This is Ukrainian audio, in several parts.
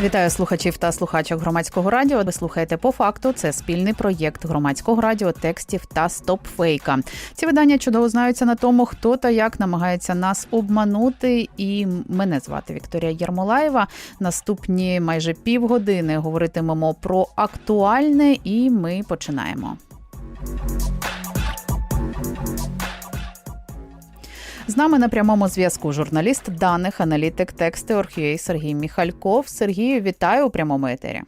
Вітаю слухачів та слухачок громадського радіо. Ви слухаєте по факту. Це спільний проєкт громадського радіо, текстів та стопфейка. Ці видання чудово знаються на тому, хто та як намагається нас обманути. І мене звати Вікторія Ярмолаєва. Наступні майже півгодини говоритимемо про актуальне, і ми починаємо. З нами на прямому зв'язку журналіст даних, аналітик тексти Орхюєй Сергій Міхальков. Сергію, вітаю у прямому етері.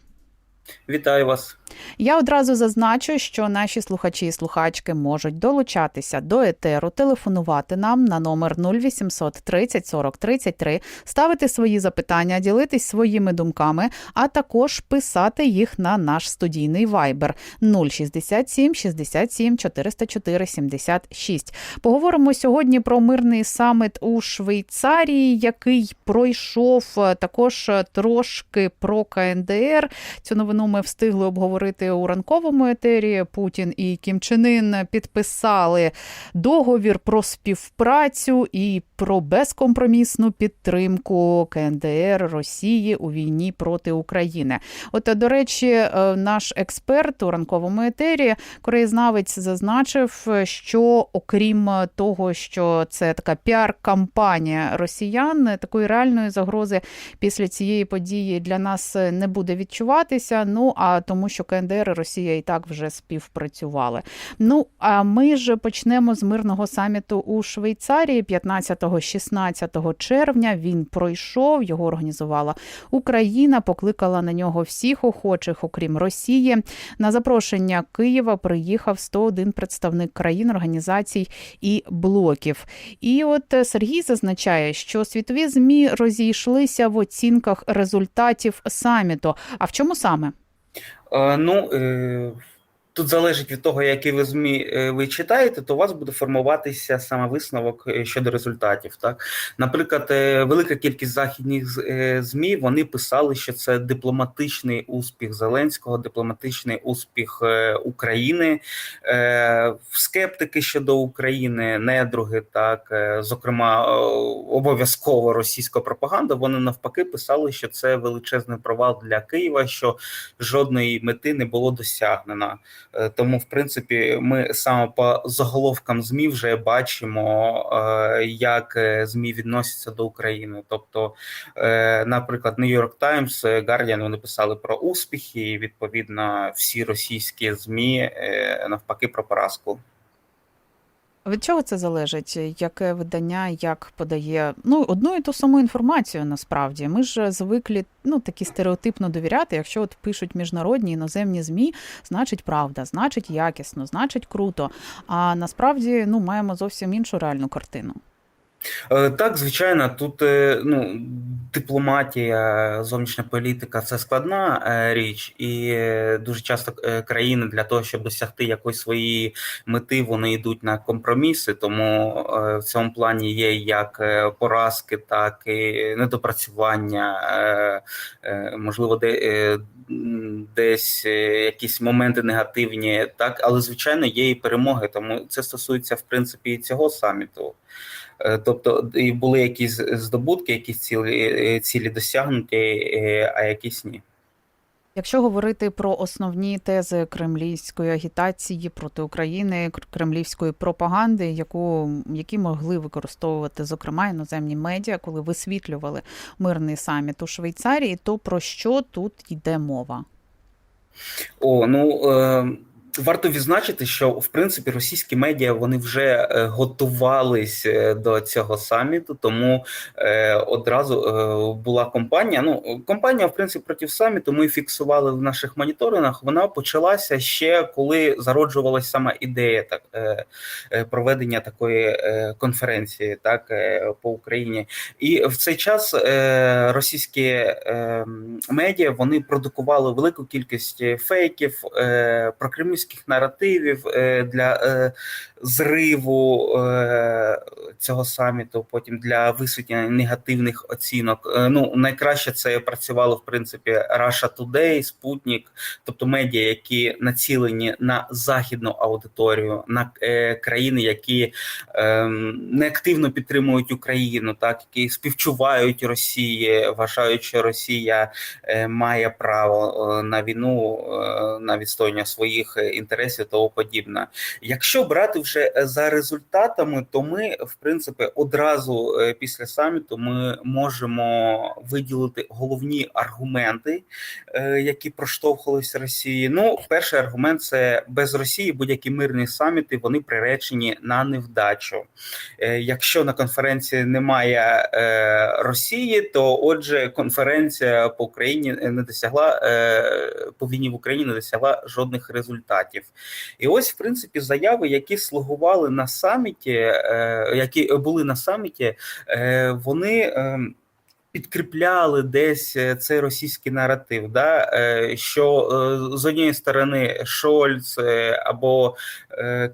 Вітаю вас. Я одразу зазначу, що наші слухачі і слухачки можуть долучатися до етеру, телефонувати нам на номер 0800 30 40 33, ставити свої запитання, ділитись своїми думками, а також писати їх на наш студійний вайбер 067 67 404 76. Поговоримо сьогодні про мирний саміт у Швейцарії, який пройшов також трошки про КНДР. Цю новину ми встигли обговорити у ранковому етері. Путін і Кім Чен Ін підписали договір про співпрацю і про безкомпромісну підтримку КНДР Росії у війні проти України. От, до речі, наш експерт у ранковому етері, кореєзнавець, зазначив, що окрім того, що це така піар-кампанія росіян, такої реальної загрози після цієї події для нас не буде відчуватися. Ну а тому, що КНДР і Росія і так вже співпрацювали. Ну а ми ж почнемо з мирного саміту у Швейцарії 15-16 червня. Він пройшов, його організувала Україна, покликала на нього всіх охочих, окрім Росії. На запрошення Києва приїхав 101 представник країн, організацій і блоків. І от Сергій зазначає, що світові змі розійшлися в оцінках результатів саміту. А в чому саме? Е, ну е, тут залежить від того, які ви змі е, ви читаєте, то у вас буде формуватися саме висновок е, щодо результатів. Так, наприклад, е, велика кількість західних змі вони писали, що це дипломатичний успіх Зеленського, дипломатичний успіх України, скептики щодо України, недруги, так зокрема, обов'язково російська пропаганда. Вони навпаки писали, що це величезний провал для Києва, що жодної мети не було досягнено. Е, Тому, в принципі, ми саме по заголовкам змі вже бачимо, е, як е, змі відносяться до України. Тобто, наприклад, New York Times, Guardian, вони писали про успіхи, і відповідно всі російські змі навпаки про поразку. Від чого це залежить? Яке видання як подає ну одну і ту саму інформацію? Насправді ми ж звикли ну такі стереотипно довіряти. Якщо от пишуть міжнародні іноземні змі, значить правда, значить якісно, значить круто. А насправді ну маємо зовсім іншу реальну картину. Е, Так, звичайно, тут е, ну, дипломатія, зовнішня політика це складна е, річ, і дуже часто країни для того, щоб досягти якоїсь своєї мети, вони йдуть на компроміси. Тому в цьому плані є як поразки, так і недопрацювання, можливо, де, десь якісь моменти негативні, так, але звичайно є і перемоги. Тому це стосується в принципі і цього саміту. Е, Тобто і були якісь здобутки, якісь цілі, е, цілі досягнуті, е, а якісь ні. Якщо говорити про основні тези кремлівської агітації проти України, кремлівської пропаганди, яку які могли використовувати зокрема іноземні медіа, коли висвітлювали мирний саміт у Швейцарії, то про що тут йде мова? О, ну е, варто відзначити, що в принципі російські медіа вони вже е, готувались е, до цього саміту, тому е, одразу е, була компанія. Ну, компанія, в принципі, проти саміту. Ми фіксували в наших моніторингах. Вона почалася ще коли зароджувалася сама ідея так е, е, проведення такої е, конференції, так е, по Україні. І в цей час е, російські е, медіа вони продукували велику кількість фейків е, про кремлівські пропутінських наративів е, для е, зриву е, цього саміту, потім для висвітлення негативних оцінок. Ну, найкраще це працювало в принципі Russia Today, Спутник, тобто медіа, які націлені на західну аудиторію, на країни, які е, неактивно підтримують Україну, так які співчувають Росії, вважають, що Росія має право на війну, на відстоювання своїх інтересів тому подібне. Якщо брати вже е, за результатами, то ми, в принципі, одразу е, після саміту ми можемо виділити головні аргументи, е, які проштовхувалися Росії. Ну, перший аргумент це без Росії будь-які мирні саміти вони приречені на невдачу. Якщо на конференції немає Росії, то отже, конференція по Україні не досягла по війні в Україні не досягла жодних результатів. І ось, в принципі, заяви, які слугували на саміті, е, які були на саміті, е, вони. Підкріпляли десь е, цей російський наратив, да, е, що е, з однієї сторони Шольц або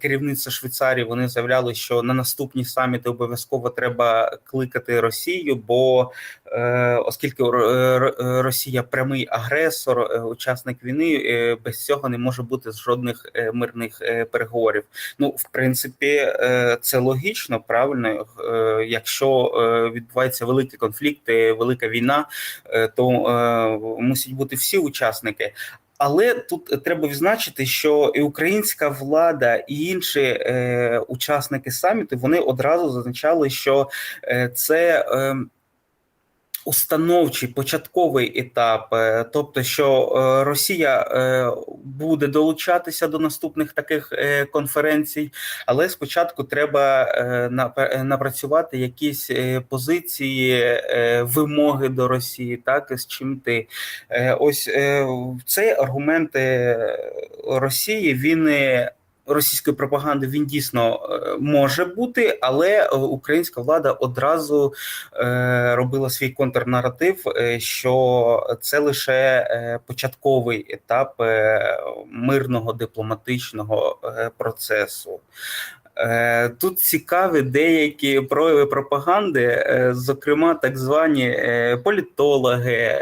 керівництво Швейцарії вони заявляли, що на наступні саміти обов'язково треба кликати Росію, бо оскільки Росія прямий агресор, учасник війни, без цього не може бути жодних мирних переговорів. Ну, в принципі, це логічно, правильно. Якщо відбуваються великі конфлікти, велика війна, е, то е, мусять бути всі учасники. Але тут треба відзначити, що і українська влада, і інші е, учасники саміту вони одразу зазначали, що це. Е, Установчий початковий етап, е, тобто, що е, Росія е, буде долучатися до наступних таких конференцій, але спочатку треба напрацювати якісь позиції, вимоги до Росії, так з чим ти ось цей аргумент Росії він. Російської пропаганди він дійсно е, може бути, але е, українська влада одразу е, робила свій контрнаратив, що це лише початковий етап мирного дипломатичного процесу. Е, Тут цікаві деякі прояви пропаганди, е, зокрема, так звані е, політологи,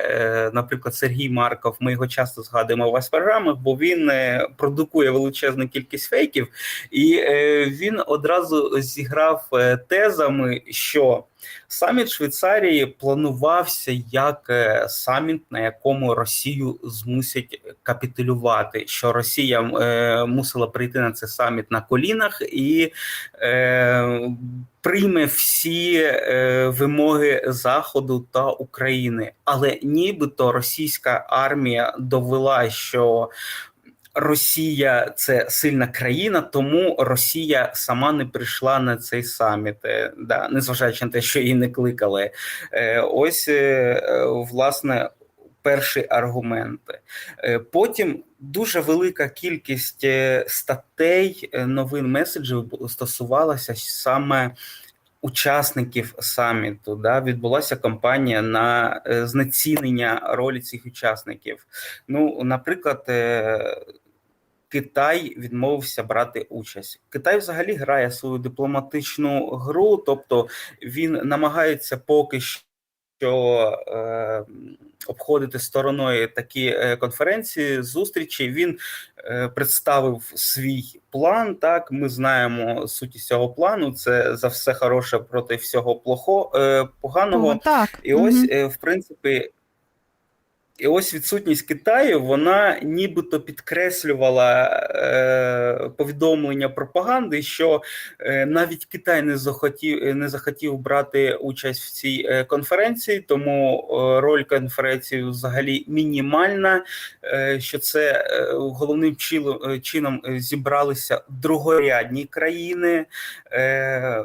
наприклад, Сергій Марков. Ми його часто згадуємо у вас в програмах, бо він продукує величезну кількість фейків, і він одразу зіграв тезами, що саміт Швейцарії планувався як е, саміт, на якому Росію змусять капітулювати, що Росія е, мусила прийти на цей саміт на колінах і е, прийме всі е, вимоги Заходу та України. Але нібито російська армія довела, що Росія це сильна країна, тому Росія сама не прийшла на цей саміт, е, да, незважаючи на те, що її не кликали. Е, Ось е, власне. Перший аргумент. Е, Потім дуже велика кількість статей, новин меседжів стосувалася саме учасників саміту. Да? Відбулася кампанія на знецінення ролі цих учасників. Ну, наприклад, Китай відмовився брати участь. Китай взагалі грає свою дипломатичну гру, тобто він намагається поки що е, обходити стороною такі е, конференції, зустрічі. Він е, представив свій план. Так, ми знаємо суть цього плану. Це за все хороше проти всього плохо, е, поганого. О, так. І ось, е, в принципі, і ось відсутність Китаю, вона нібито підкреслювала е, повідомлення пропаганди, що е, навіть Китай не захотів, не захотів брати участь в цій е, конференції, тому е, роль конференції взагалі мінімальна. Е, що це е, головним чило- е, чином е, зібралися другорядні країни. Е,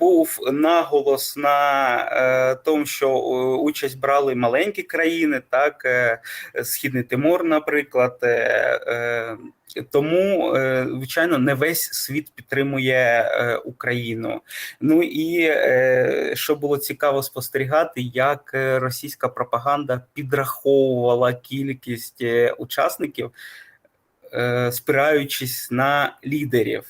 був наголос на е, тому, що е, участь брали маленькі країни, так е, Східний Тимор, наприклад. Тому, звичайно, не весь світ підтримує Україну. Ну і що було цікаво спостерігати, як російська пропаганда підраховувала кількість учасників. спираючись на лідерів.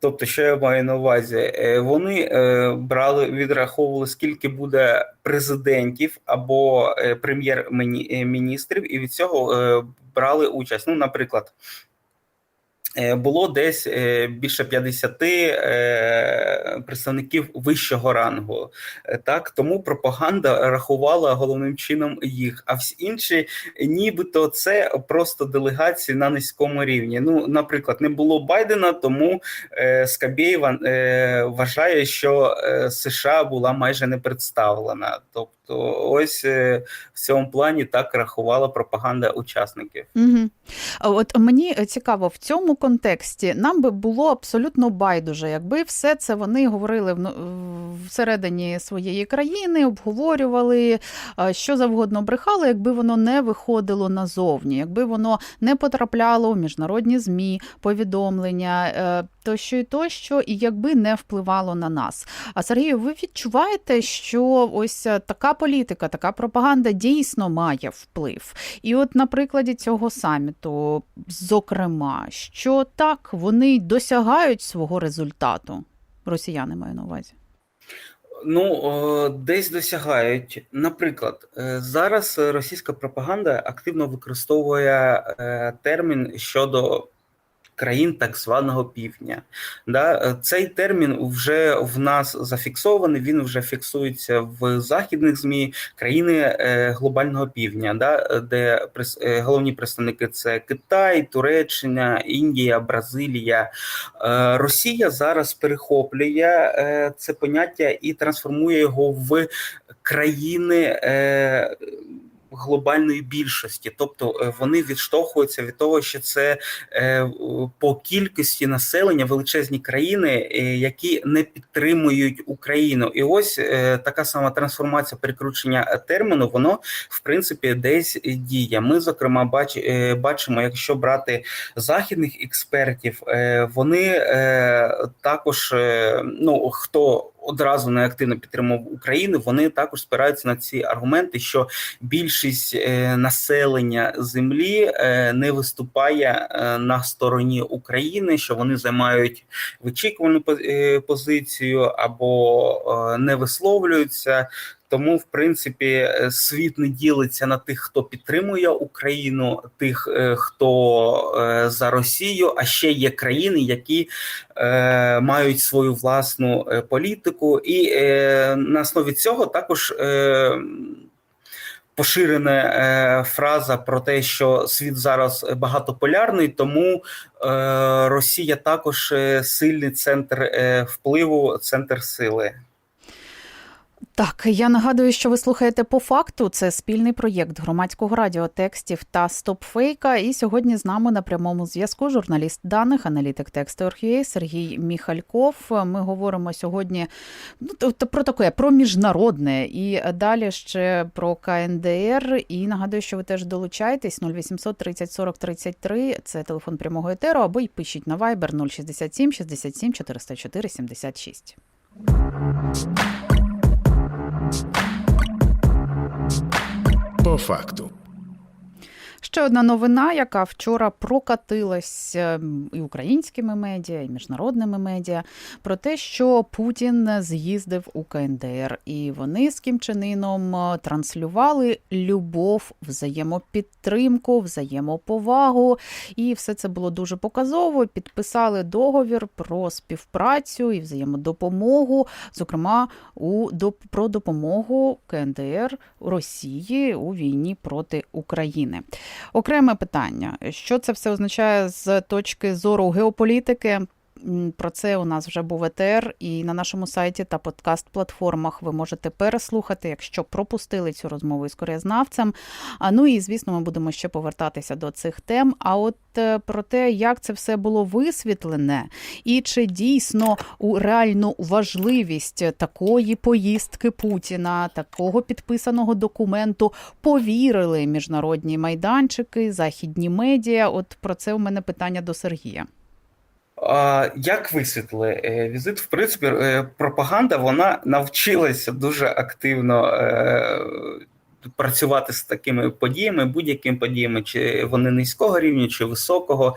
Тобто, що я маю на увазі, Е, вони е, брали, відраховували, скільки буде президентів або е, прем'єр-міністрів, і від цього брали участь. Ну, наприклад, було десь е, більше 50 е, представників вищого рангу. Е, Так, тому пропаганда рахувала головним чином їх, а всі інші, нібито це просто делегації на низькому рівні. Ну, наприклад, не було Байдена, тому е, Скабєєва е, вважає, що е, США була майже не представлена. Тобто, ось е, в цьому плані так рахувала пропаганда учасників. Угу. От мені цікаво, в цьому контексті нам би було абсолютно байдуже, якби все це вони говорили в- всередині своєї країни, обговорювали е, що завгодно брехали, якби воно не виходило назовні, якби воно не потрапляло у міжнародні змі, повідомлення е, тощо і тощо, і якби не впливало на нас. А Сергію, ви відчуваєте, що ось е, така політика, така пропаганда дійсно має вплив? І от на прикладі цього саміту, зокрема, що так вони досягають свого результату. Росіяни маю на увазі. Ну, десь досягають. Наприклад, е, зараз російська пропаганда активно використовує е, термін щодо країн так званого півдня. Да? е, Цей термін вже в нас зафіксований, він вже фіксується в західних ЗМІ країни е, глобального півдня, да? де е, головні представники це Китай, Туреччина, Індія, Бразилія. Росія зараз перехоплює це поняття і трансформує його в країни. Глобальної більшості, тобто е, вони відштовхуються від того, що це е, по кількості населення величезні країни, е, які не підтримують Україну, і ось така сама трансформація перекручення терміну, воно в принципі десь діє. Ми зокрема бач, бачимо, якщо брати західних експертів, вони також ну хто одразу неактивно підтримував Україну, вони також спираються на ці аргументи, що більшість е, населення землі е, не виступає е, на стороні України, що вони займають вичікувану по- позицію або не висловлюються. Тому, в принципі, е, світ не ділиться на тих, хто підтримує Україну, тих, е, хто е, за Росію. А ще є країни, які мають свою власну політику, і на основі цього також. Поширена е, фраза про те, що світ зараз багатополярний, тому е, Росія також сильний центр е, впливу, центр сили. Так, я нагадую, що ви слухаєте по факту. Це спільний проєкт громадського радіо текстів та стопфейка. І сьогодні з нами на прямому зв'язку журналіст даних, аналітик тексту Орхює Сергій Міхальков. Ми говоримо сьогодні ну, про таке, про міжнародне і далі ще про КНДР. І нагадую, що ви теж долучаєтесь 0800 30 40 33. Це телефон прямого етеру, або й пишіть на Viber 067 67 404 76. По факту. Ще одна новина, яка вчора прокатилась ем, і українськими медіа, і міжнародними медіа, про те, що Путін з'їздив у КНДР, і вони з Кім Іном е, транслювали любов, взаємопідтримку, взаємоповагу. І все це було дуже показово. Підписали договір про співпрацю і взаємодопомогу, зокрема у про допомогу КНДР Росії у війні проти України. Окреме питання: що це все означає з точки зору геополітики? Про це у нас вже був ЕТР, і на нашому сайті та подкаст-платформах ви можете переслухати, якщо пропустили цю розмову із корезнавцем. Ну і звісно, ми будемо ще повертатися до цих тем. А от е, про те, як це все було висвітлене, і чи дійсно у реальну важливість такої поїздки Путіна, такого підписаного документу повірили міжнародні майданчики, західні медіа. От про це у мене питання до Сергія. Як висвітлили Е, візит? В принципі, е, пропаганда вона навчилася дуже активно е, працювати з такими подіями, будь-якими подіями, чи вони низького рівня, чи високого.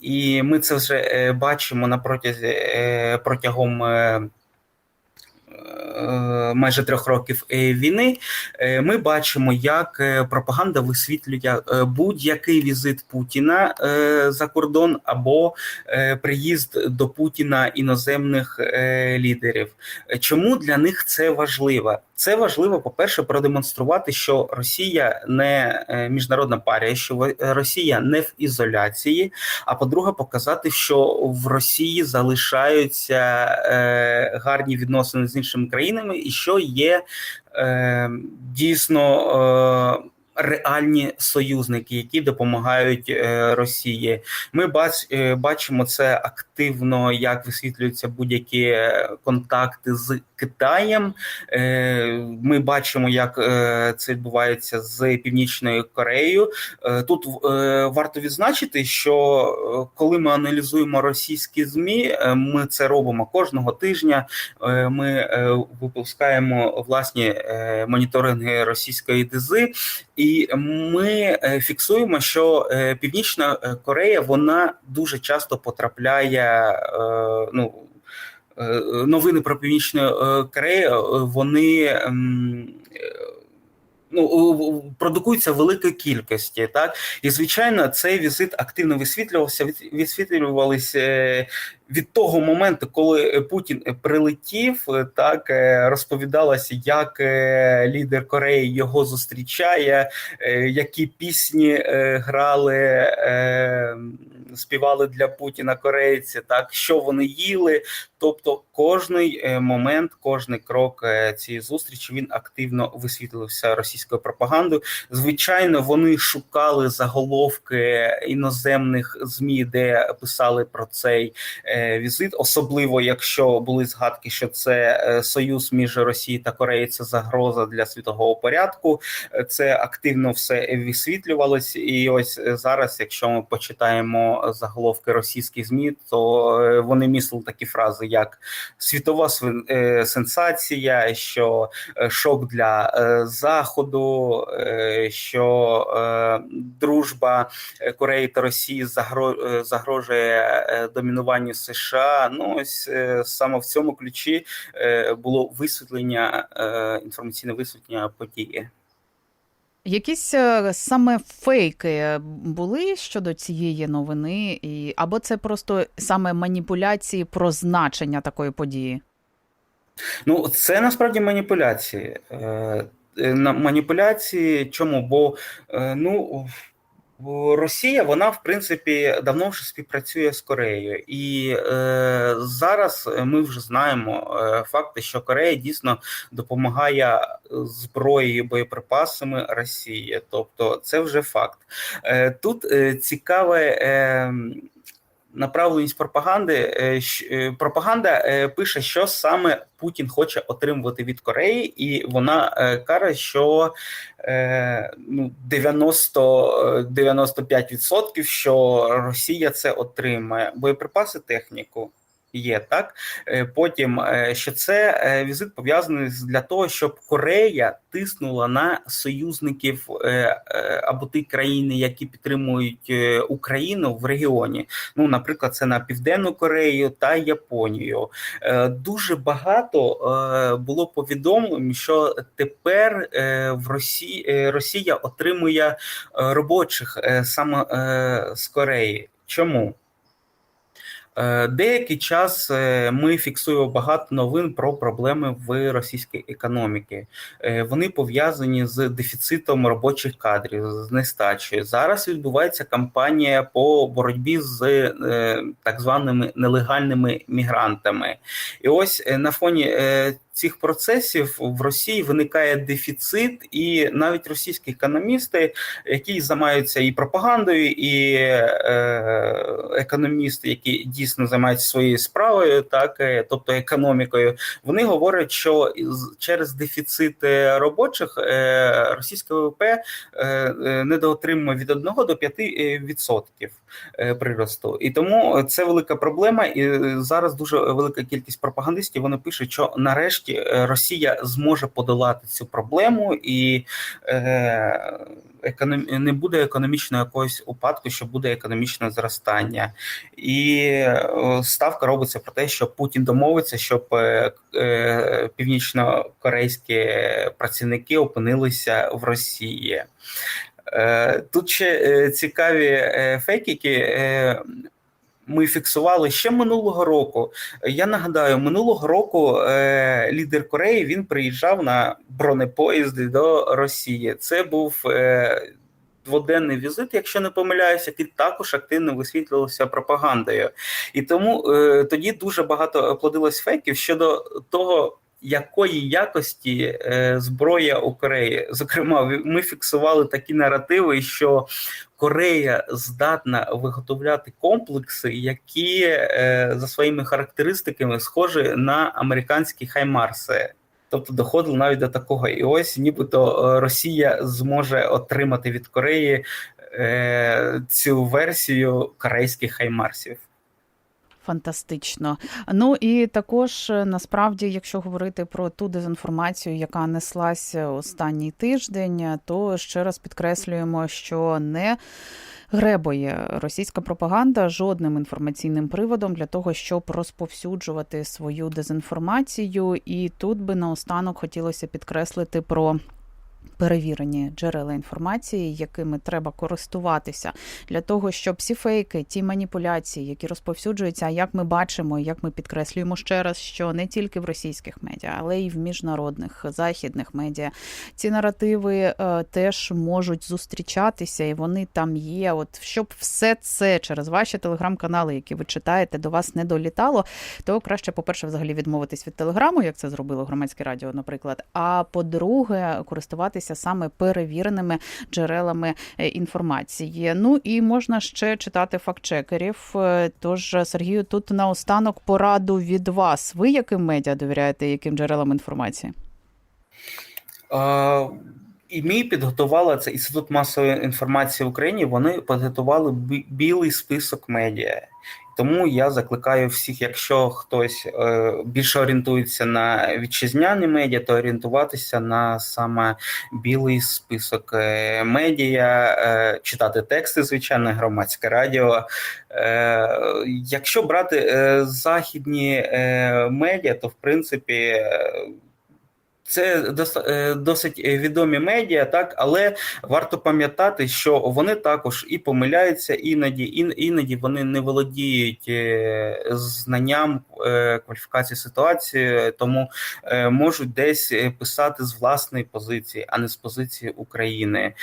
І ми це вже бачимо на протязі протягом. Е, Майже трьох років е, війни е, ми бачимо, як пропаганда висвітлює будь-який візит Путіна за кордон або приїзд до Путіна іноземних лідерів. Чому для них це важливо? Це важливо, по-перше, продемонструвати, що Росія не е, міжнародна парія, що Росія не в ізоляції. А по-друге, показати, що в Росії залишаються е, гарні відносини з іншими країнами, і що є е, дійсно. Реальні союзники, які допомагають е, Росії, ми е, бачимо це активно, як висвітлюються будь-які е, контакти з Китаєм. Ми бачимо, як це відбувається з Північною Кореєю. Тут варто відзначити, що коли ми аналізуємо російські змі, ми це робимо кожного тижня. Ми випускаємо власні моніторинги російської дизи, і ми е, фіксуємо, що е, Північна е, Корея вона дуже часто потрапляє. Ну новини про Північну Корею вони. Е, Ну, у- в кількості, так і звичайно, цей візит активно висвітлювався. Висвітлювалися е, від того моменту, коли Путін прилетів, е, так е, розповідалося, як е, лідер Кореї його зустрічає, е, які пісні е, грали, е, співали для Путіна корейці, так що вони їли. Тобто, кожний е, момент, кожний крок е, цієї зустрічі він активно висвітлювався російською пропагандою. Звичайно, вони шукали заголовки іноземних змі, де писали про цей е, візит, особливо якщо були згадки, що це союз між Росією та Кореєю, це загроза для світового порядку. Це активно все висвітлювалось. І ось зараз, якщо ми почитаємо заголовки російських змі, то вони містили такі фрази, як світова е, сенсація, що е, шок для е, заходу, що дружба Кореї та Росії загро- загрожує домінуванню США. Ну ось саме в цьому ключі було висвітлення інформаційне висвітлення події. Якісь е, саме фейки були щодо цієї новини, і або це просто саме маніпуляції про значення такої події? Ну, це насправді маніпуляції. Е, е, Маніпуляції чому? Бо ну. Росія, вона в принципі давно вже співпрацює з Кореєю, і е, зараз ми вже знаємо е, факти, що Корея дійсно допомагає зброєю боєприпасами Росії. Тобто, це вже факт. Е, тут е, цікаве. Е, Направленість пропаганди е, е, пропаганда е, пише, що саме Путін хоче отримувати від Кореї, і вона каже, що ну 90 е, 95% що Росія це отримає боєприпаси, техніку. Є так. Е, Потім е, що це е, візит пов'язаний для того, щоб Корея тиснула на союзників або ті країни, які підтримують Україну в регіоні. Ну, наприклад, це на Південну Корею та Японію. Дуже багато було повідомлень, що тепер в Росії Росія отримує робочих саме з Кореї. Чому? Е, Деякий час е, ми фіксуємо багато новин про проблеми в російській економіці. Е, Вони пов'язані з дефіцитом робочих кадрів, з нестачею. Зараз відбувається кампанія по боротьбі з так званими нелегальними мігрантами. І ось на фоні цих процесів в Росії виникає дефіцит, і навіть російські економісти, які займаються і пропагандою, і е, економісти, які дійсно займаються своєю справою, так е, тобто економікою, вони говорять, що через дефіцит робочих е, російське ВВП недоотримує від 1 до 5 е, відсотків е, приросту. І тому це велика проблема. І зараз дуже велика кількість пропагандистів вони пишуть, що нарешті нарешті е, Росія зможе подолати цю проблему і е, економ... не буде економічного якогось упадку, що буде економічне зростання. І ставка робиться про те, що Путін домовиться, щоб е, північно-корейські працівники опинилися в Росії. Тут ще цікаві фейки, які ми фіксували ще минулого року. Я нагадаю, минулого року е, лідер Кореї він приїжджав на бронепоїзди до Росії. Це був е, дводенний візит, якщо не помиляюся, який також активно висвітлювався пропагандою. І тому е, тоді дуже багато плодилось фейків щодо того. Якої якості е, зброя у Кореї? Зокрема, ми фіксували такі наративи, що Корея здатна виготовляти комплекси, які е, за своїми характеристиками схожі на американські хаймарси. Тобто доходило навіть до такого. І ось нібито е, Росія зможе отримати від Кореї е, цю версію корейських хаймарсів. Фантастично. Ну і також е, насправді, якщо говорити про ту дезінформацію, яка неслася останній тиждень, то ще раз підкреслюємо, що не гребує російська пропаганда жодним інформаційним приводом для того, щоб розповсюджувати свою дезінформацію. І тут би наостанок хотілося підкреслити про. Перевірені джерела інформації, якими треба користуватися для того, щоб всі фейки, ті маніпуляції, які розповсюджуються, як ми бачимо, як ми підкреслюємо ще раз, що не тільки в російських медіа, але й в міжнародних західних медіа, ці наративи е, теж можуть зустрічатися, і вони там є. От щоб все це через ваші телеграм-канали, які ви читаєте, до вас не долітало, то краще, по-перше, взагалі відмовитись від телеграму, як це зробило громадське радіо, наприклад. А по-друге, користуватися саме перевіреними джерелами е, інформації. Ну і можна ще читати фактчекерів. Е, Тож, Сергію, тут наостанок пораду від вас. Ви яким медіа довіряєте, яким джерелам інформації? Е, і ми підготували це інститут масової інформації в Україні. Вони підготували білий список медіа. Тому я закликаю всіх, якщо хтось е, більше орієнтується на вітчизняні медіа, то орієнтуватися на саме білий список е, медіа, е, читати тексти, звичайно, громадське радіо. Якщо брати західні медіа, то в принципі. Е, це е, досить відомі медіа, так але варто пам'ятати, що вони також і помиляються іноді, іноді вони не володіють е, знанням е, кваліфікації ситуації, тому е, можуть десь е, писати з власної позиції, а не з позиції України.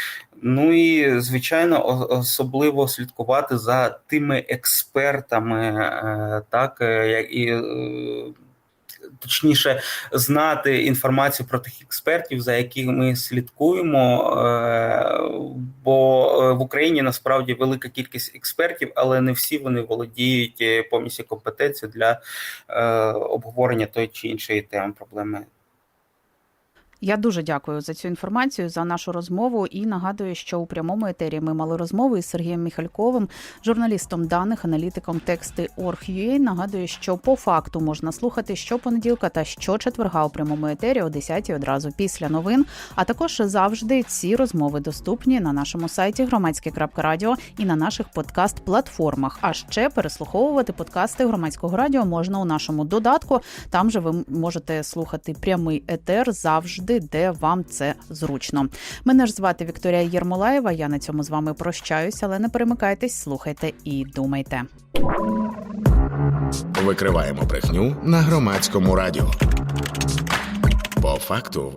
Ну і звичайно, особливо слідкувати за тими експертами, е, так е, і. Точніше, знати інформацію про тих експертів, за якими ми слідкуємо. е, Бо е, в Україні насправді велика кількість експертів, але не всі вони володіють е, повністю компетенцією для обговорення тої чи іншої теми проблеми. Я дуже дякую за цю інформацію, за нашу розмову. І нагадую, що у прямому етері ми мали розмову із Сергієм Міхальковим, журналістом даних, аналітиком тексти Org.ua. Нагадую, що по факту можна слухати щопонеділка та щочетверга у прямому етері о 10 одразу після новин. А також завжди ці розмови доступні на нашому сайті громадське.радіо і на наших подкаст-платформах. А ще переслуховувати подкасти громадського радіо можна у нашому додатку. Там же ви можете слухати прямий етер завжди, де вам це зручно. Мене ж звати Вікторія Єрмолаєва. Я на цьому з вами прощаюсь, але не перемикайтесь, слухайте і думайте. Викриваємо брехню на громадському радіо. По факту